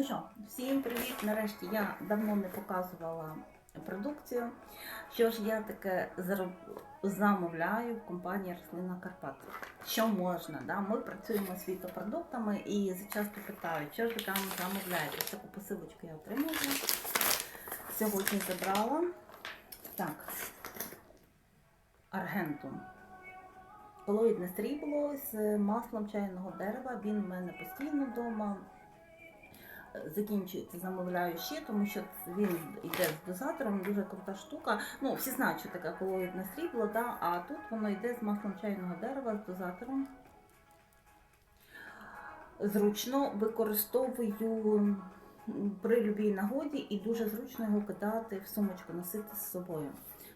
Ну що, всім привіт! Нарешті я давно не показувала продукцію. Що ж я таке замовляю в компанії Рослина Карпат? Що можна? Да? Ми працюємо з фітопродуктами і часто питають, що ж ви там замовляєте? Таку посилочку я отримала. Сьогодні забрала. Так, аргентум. Колоїдне срібло з маслом чайного дерева. Він в мене постійно вдома. Закінчується, замовляю ще, тому що він йде з дозатором, дуже крута штука. Ну, всі знають, що таке колоїдне срібло, да? а тут воно йде з маслом чайного дерева, з дозатором. Зручно використовую при любій нагоді і дуже зручно його кидати в сумочку, носити з собою.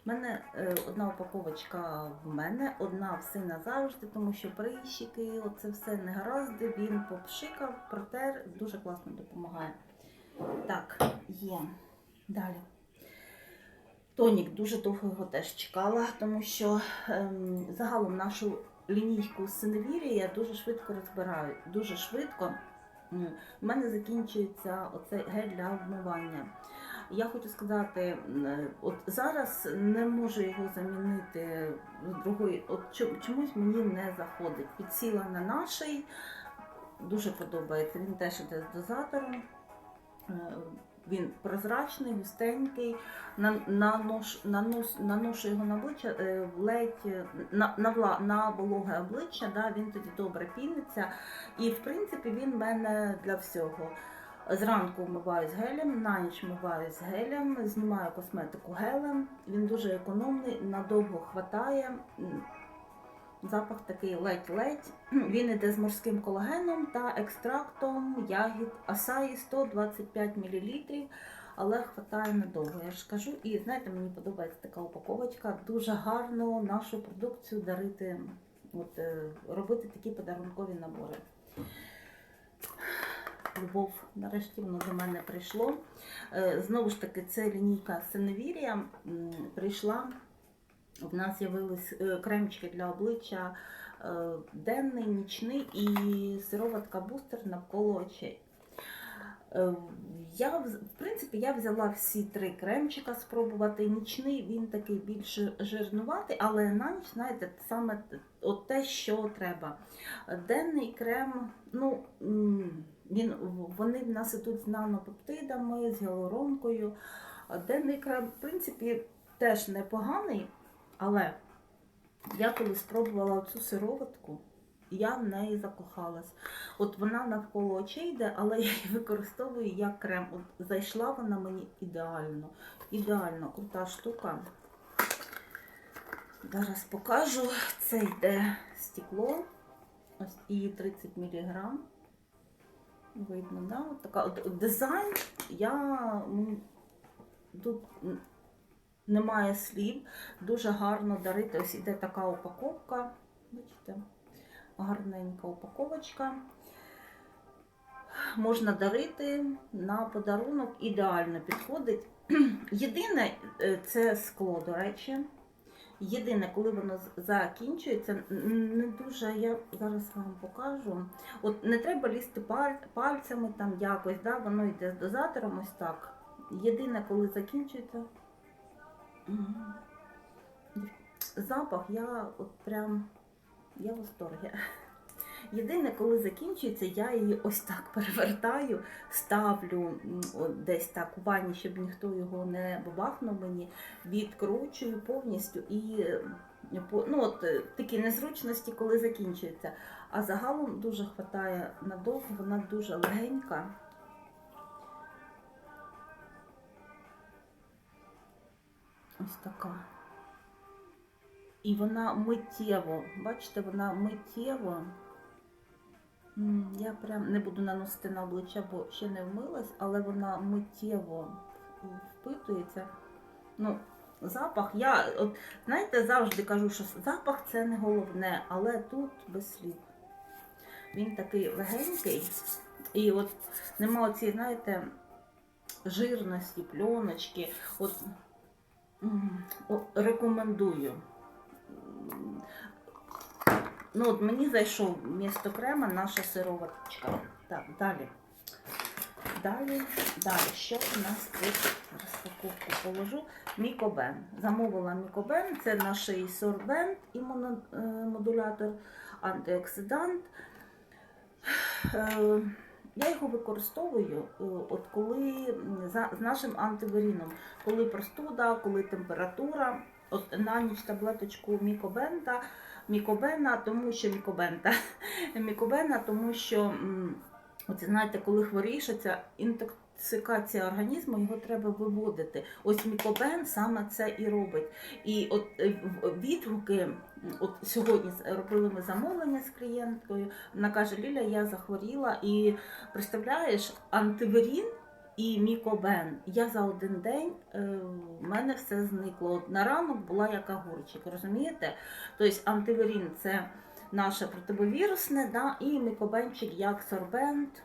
У мене е, одна упаковочка в мене, одна в сина завжди, тому що прищики, оце все негаразди, він попшикав, протер, дуже класно допомагає. Так, є. Далі. Тонік дуже довго його теж чекала, тому що ем, загалом нашу лінійку Синевірі я дуже швидко розбираю. Дуже швидко. У мене закінчується оцей гель для вмивання. Я хочу сказати, от зараз не можу його замінити другої. От чомусь мені не заходить. Підсіла на наший, дуже подобається. Він теж іде з дозатором. Е, Він прозрачний, густенький, на, нанош, нанос, його на обличчя, е, ледь е, на, на, на вологе обличчя, да, він тоді добре піниться. І в принципі він в мене для всього. Зранку вмиваю з гелем, на ніч вмиваю з гелем, знімаю косметику гелем. Він дуже економний, надовго хватає. Запах такий ледь-ледь. Він іде з морським колагеном та екстрактом ягід асаї 125 мл, але хватає надовго. Я ж кажу. І знаєте, мені подобається така упаковочка. Дуже гарно нашу продукцію дарити, от, е, робити такі подарункові набори. Любов, нарешті воно до мене прийшло. Е, Знову ж таки, це лінійка Синевірія прийшла. В нас з'явились е, кремчики для обличчя е, денний, нічний і сироватка бустер навколо очей. Я, в принципі, я взяла всі три кремчика спробувати. Нічний він такий більш жирнуватий, але на ніч, знаєте, саме от те, що треба. Денний крем, ну, він, вони в нас ідуть з нанопептидами, з гіалуронкою. Денний крем, в принципі, теж непоганий, але я коли спробувала цю сироватку, я в неї закохалась. От вона навколо очей йде, але я її використовую як крем. От зайшла вона мені ідеально. Ідеально, крута штука. Зараз покажу. Це йде стекло. Ось і 30 мг. Видно, да? От така от дизайн. Я тут немає слів. Дуже гарно дарити. Ось іде така упаковка. Бачите? Гарненька упаковочка. Можна дарити на подарунок, ідеально підходить. Єдине, е, це скло, до речі. Єдине, коли воно закінчується, не дуже, я зараз вам покажу. От не треба лізти пальцями там якось, да? воно йде з дозатором ось так. Єдине, коли закінчується. Запах, я от прям я в восторгі. Єдине, коли закінчується, я її ось так перевертаю, ставлю десь так у ванні, щоб ніхто його не бабахнув мені, відкручую повністю і е, ну, от, е, такі незручності, коли закінчується. А загалом дуже хватає надовго, вона дуже легенька. Ось така. І вона миттєво, бачите, вона миттєво. Я прям не буду наносити на обличчя, бо ще не вмилась, але вона миттєво впитується. Ну, запах, я, от, знаєте, завжди кажу, що запах це не головне, але тут без слів. Він такий легенький. І от нема оцієї, знаєте, жирності, пленочки. От, рекомендую. Ну, от мені зайшов місто крема наша сироваточка. Так, далі. Далі, далі, що у нас тут розпаковку положу? Мікобен. Замовила Мікобен, це наш сорбент, імуномодулятор, антиоксидант. Е, Я його використовую, е, от коли з нашим антиверіном, коли простуда, коли температура. На ніч таблеточку мікобента, мікобена, тому що мікобента, мікобена, тому що м, знаєте, коли хворієш, ця інтоксикація організму, його треба виводити. Ось мікобен саме це і робить. І от е, відгуки, от сьогодні робили ми замовлення з клієнткою. Вона каже: Ліля, я захворіла, і представляєш, антиверін. І мікобен. Я за один день е, в мене все зникло. От на ранок була як огурчик, розумієте? Тобто антиверін це наше противовірусне, да, і мікобенчик як сорбент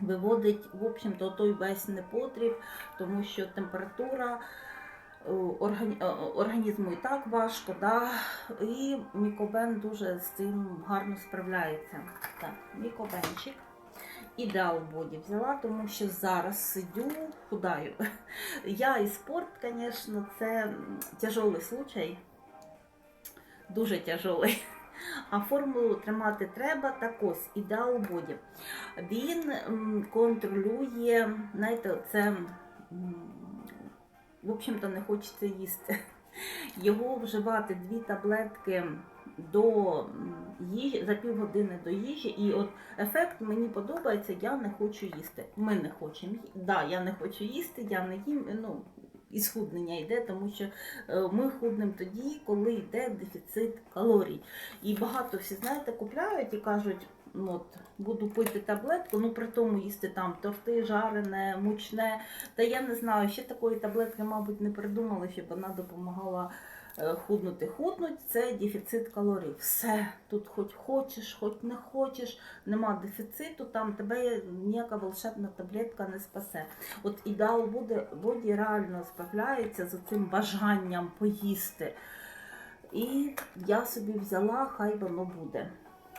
виводить, в общем-то, той весь непотріб, тому що температура е, е, організму і так важко, да, і мікобен дуже з цим гарно справляється. Так, мікобенчик. Ідеал боді взяла, тому що зараз сидю, худаю. Я і спорт, звісно, це м, случай. Дуже тяжелий. А формулу тримати треба. Так ось, ідеал боді. Він контролює, знаєте, це, в общем-то, не хочеться їсти. Його вживати дві таблетки до їжі за півгодини до їжі, і от ефект мені подобається, я не хочу їсти. Ми не хочемо. Да, я не хочу їсти, я не їм. Ну, і схуднення йде, тому що е, ми худнемо тоді, коли йде дефіцит калорій. І багато всі, знаєте, купляють і кажуть, ну, от, буду пити таблетку, ну при тому їсти там торти, жарене, мучне. Та я не знаю, ще такої таблетки, мабуть, не придумали, щоб вона допомагала худнути. Худнуть це дефіцит калорій. Все, тут хоч хочеш, хоч не хочеш, нема дефіциту, там тебе ніяка волшебна таблетка не спасе. От ідеал буде, боді реально справляється з цим бажанням поїсти. І я собі взяла, хай воно буде.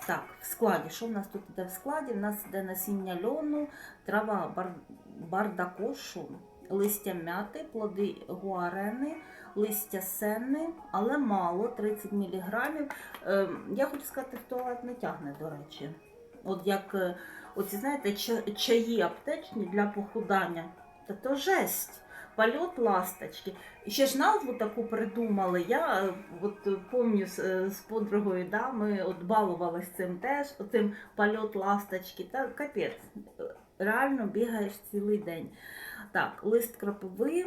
Так, в складі. Що в нас тут іде в складі? В нас іде насіння льону, трава бар... бардакошу, листя мяти, плоди гуарени, листя сенни, але мало, 30 мг. я хочу сказати, в туалет не тягне, до речі. От як е, оці, знаєте, чаї аптечні для похудання. Та то жесть. Польот ласточки. Ще ж назву таку придумали. Я е, от е, пам'ятаю з, е, з подругою, да, ми от балувались цим теж, оцим польот ласточки. Та капець. Е, Реально бігаєш цілий день. Так, лист кропиви,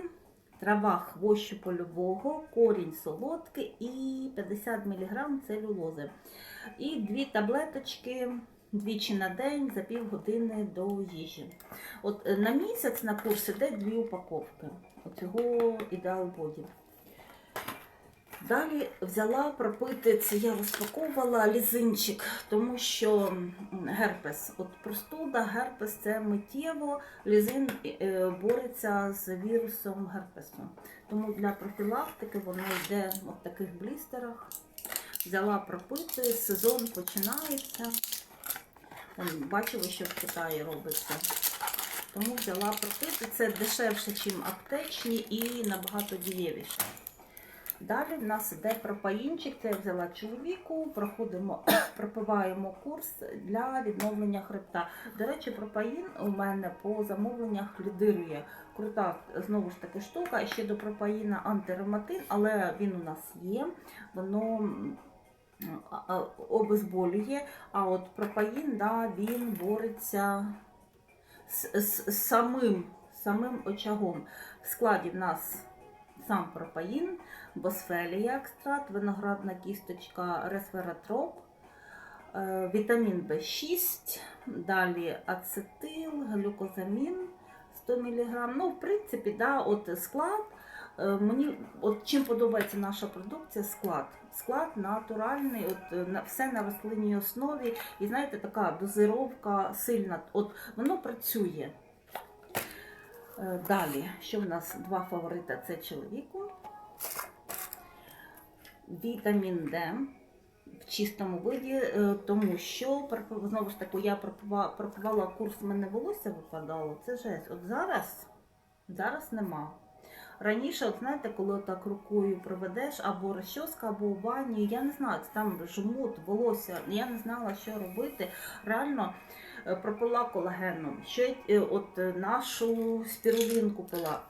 трава хвощу польового, корінь солодкий і 50 мг целюлози. І дві таблеточки двічі на день за півгодини до їжі. От е, на місяць на курс іде дві упаковки оцього ідеал боді. Далі взяла пропити це, я розпаковувала лізинчик, тому що герпес, от простуда, герпес це миттєво, лізин е, бореться з вірусом герпесу. Тому для профілактики воно йде в таких блістерах. Взяла пропити, сезон починається. Вон, Бачили, що в Китаї робиться. Тому взяла пропити. Це дешевше, ніж аптечні і набагато дієвіше. Далі в нас іде пропаїнчик. Це я взяла чоловіку, проходимо, пропиваємо курс для відновлення хребта. До речі, пропаїн у мене по замовленнях лідирує. Крута знову ж таки штука. Ще до пропаїна антирематин, але він у нас є. Воно обезболює. А от пропаїн, да, він бореться з, з, з самим, самим очагом. В складі в нас сам пропаїн, босфелія екстракт, виноградна кісточка, ресвератроп, е, вітамін В6, далі ацетил, глюкозамін 100 мг. Ну, в принципі, да, от склад. е, Мені от чим подобається наша продукція, склад. Склад натуральний, от е, все на рослинній основі. І знаєте, така дозировка сильна. От воно працює. Е, Далі, що в нас два фаворита це чоловіку. Вітамін Д. в чистому виді, е, тому що знову ж таки я пропувала курс, в мене волосся випадало. Це жесть. От зараз, зараз нема. Раніше, от знаєте, коли так рукою проведеш або розчоска, або у бані, я не знаю, це там жмут, волосся, я не знала, що робити. Реально е, пропила колагеном. Ще е, от е, нашу спірулінку пила.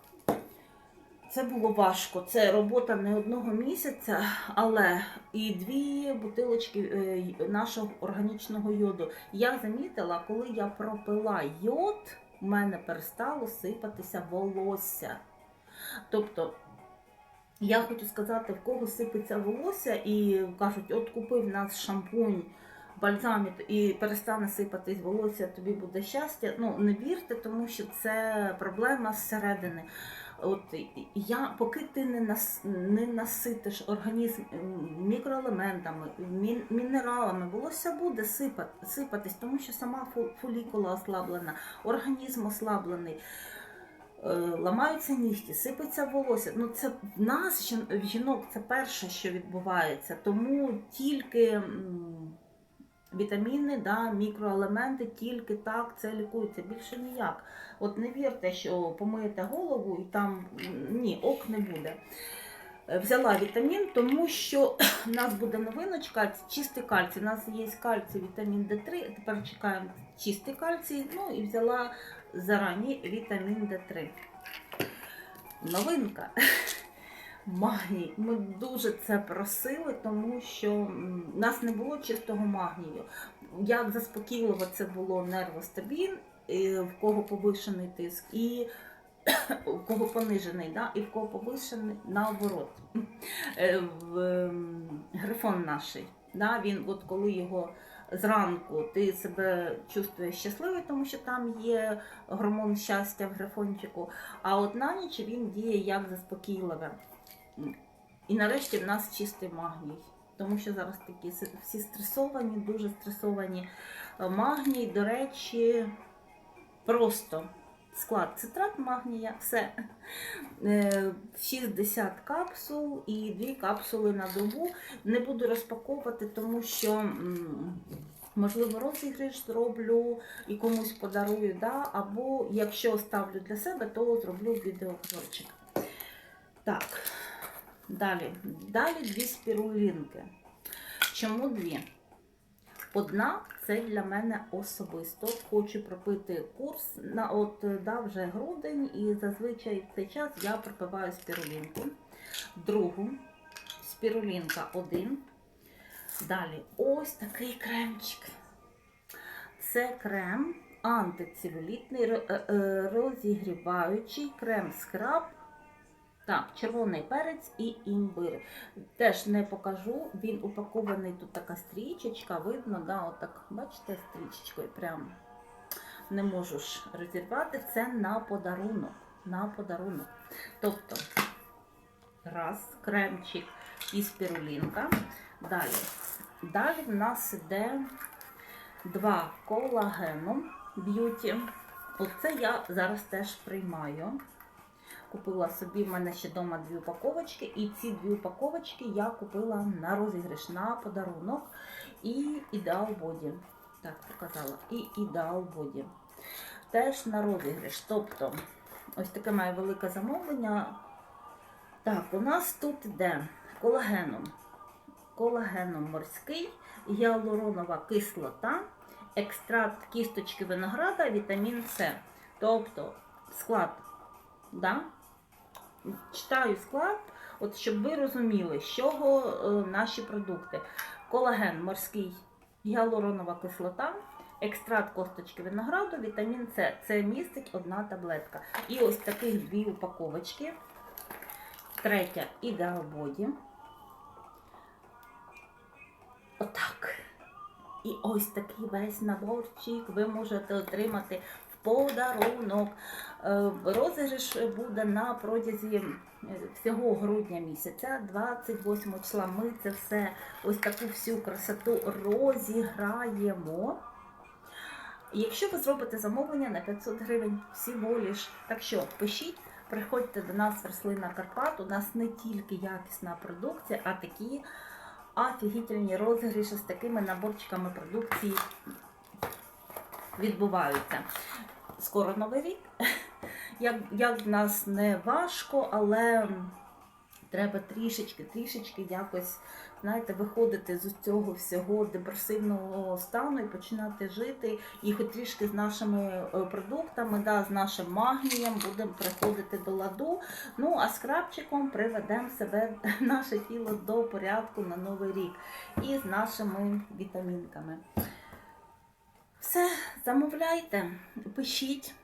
Це було важко. Це робота не одного місяця, але і дві бутилочки нашого органічного йоду. Я замітила, коли я пропила йод, в мене перестало сипатися волосся. Тобто, я хочу сказати, в кого сипеться волосся і кажуть, от купив нас шампунь, бальзам і перестане сипатись волосся, тобі буде щастя. Ну, не вірте, тому що це проблема зсередини. От я, поки ти не нас не наситиш організм мікроелементами, мін, мінералами, волосся буде сипати, сипатись, тому що сама фолікула ослаблена, організм ослаблений. Е, Ламаються нігті, сипеться волосся. Ну це в нас, в жінок, це перше, що відбувається. Тому тільки вітаміни, да, мікроелементи, тільки так це лікується. Більше ніяк. От не вірте, що помиєте голову і там ні, ок не буде. Е, Взяла вітамін, тому що в нас буде новиночка, чистий кальцій. У нас є кальцій, вітамін Д3, тепер чекаємо чистий кальцій, ну і взяла зарані вітамін Д3. Новинка. Магній. Ми дуже це просили, тому що в нас не було чистого магнію. Як заспокійливо це було нервостабін, в кого повишений тиск, і у кого понижений, да? і в кого повишений наоборот. Е, в, ем, Грифон наш, да? він, от коли його зранку ти себе чувствуєш щасливий, тому що там є гормон щастя в грифончику, а от на ніч він діє як заспокійливе. І нарешті в нас чистий магній. Тому що зараз такі всі стресовані, дуже стресовані. Е, Магній, до речі, просто склад цитрат магнія, все. Е, 60 капсул і 2 капсули на добу. Не буду розпаковувати, тому що. Можливо, розіграш зроблю і комусь подарую, да? або якщо ставлю для себе, то зроблю відеообзорчик. Так, далі. Далі дві спірулінки. Чому дві? Одна це для мене особисто. Хочу пропити курс на от е, да, вже грудень, і зазвичай в цей час я пропиваю спірулінку. Другу спірулінка один. Далі ось такий кремчик. Це крем антицелюлітний, е, е, розігріваючий крем скраб. Так, червоний перець і імбир. Теж не покажу. Він упакований тут така стрічечка, видно, да, отак, бачите, стрічечкою прям не можу ж розірвати. Це на подарунок. На подарунок. Тобто, раз, кремчик і спірулінка. Далі. Далі в нас іде два колагену б'юті. Оце я зараз теж приймаю. Купила собі в мене ще вдома дві упаковочки, і ці дві упаковочки я купила на розіграш на подарунок і ідеал боді. Так, показала. І ідеал боді. Теж на розіграш. Тобто, ось таке має велике замовлення. Так, у нас тут іде колагеном. Колагеном морський, гіалуронова кислота, екстракт кісточки винограда, вітамін С. Тобто склад, да? Читаю склад, от щоб ви розуміли, з чого е, наші продукти. Колаген морський, гіалуронова кислота, екстракт косточки винограду, вітамін С. Це містить одна таблетка. І ось таких дві упаковочки. Третя ідеал боді. Отак. І ось такий весь наборчик ви можете отримати подарунок. Е, Розіграш буде на протязі е, всього грудня місяця, 28 числа. Ми це все, ось таку всю красоту розіграємо. Якщо ви зробите замовлення на 500 гривень, всього лиш. Так що пишіть, приходьте до нас в рослина Карпат. У нас не тільки якісна продукція, а такі офігітельні розігріші з такими наборчиками продукції відбуваються. Скоро новий рік. Як, як в нас не важко, але треба трішечки, трішечки якось, знаєте, виходити з цього всього депресивного стану і починати жити. І хоч трішки з нашими е, продуктами, да, з нашим магнієм будемо приходити до ладу. Ну, а скрабчиком приведемо себе, наше тіло до порядку на новий рік і з нашими вітамінками. Все, замовляйте, пишіть.